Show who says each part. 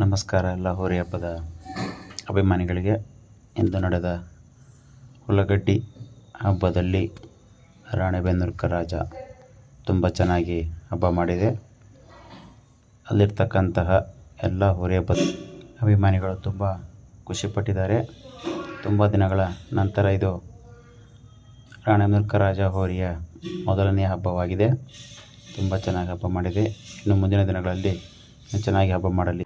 Speaker 1: ನಮಸ್ಕಾರ ಎಲ್ಲ ಹೋರಿ ಹಬ್ಬದ ಅಭಿಮಾನಿಗಳಿಗೆ. ಇಂದು ನಡೆದ ಹುಲಗಡ್ಡಿ ಹಬ್ಬದಲ್ಲಿ ರಾಣೆಬೆನ್ನೂರ್ಕ ರಾಜ ತುಂಬ ಚೆನ್ನಾಗಿ ಹಬ್ಬ ಮಾಡಿದೆ. ಅಲ್ಲಿರ್ತಕ್ಕಂತಹ ಎಲ್ಲ ಹೋರಿ ಹಬ್ಬದ ಅಭಿಮಾನಿಗಳು ತುಂಬ ಖುಷಿಪಟ್ಟಿದ್ದಾರೆ. ತುಂಬ ದಿನಗಳ ನಂತರ ಇದು ರಾಣೆಬೆನ್ನೂರ್ಕ ರಾಜ ಹೋರಿಯ ಮೊದಲನೆಯ ಹಬ್ಬವಾಗಿದೆ. ತುಂಬ ಚೆನ್ನಾಗಿ ಹಬ್ಬ ಮಾಡಿದೆ. ಇನ್ನು ಮುಂದಿನ ದಿನಗಳಲ್ಲಿ ಚೆನ್ನಾಗಿ ಹಬ್ಬ ಮಾಡಲಿ.